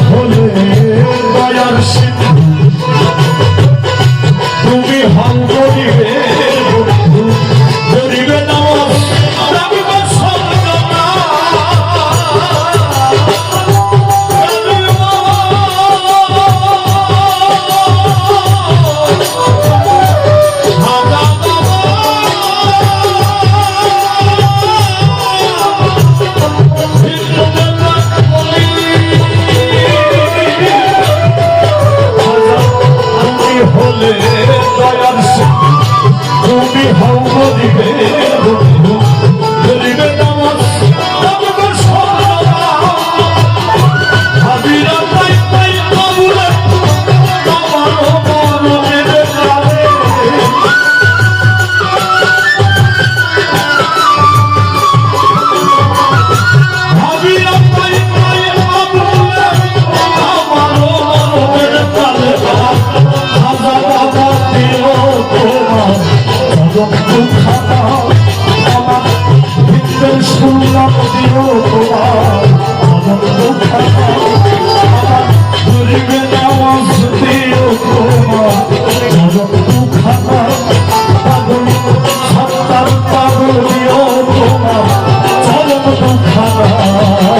হলে দয়ার সে দয়ার তুমি হও গরিবের Oh,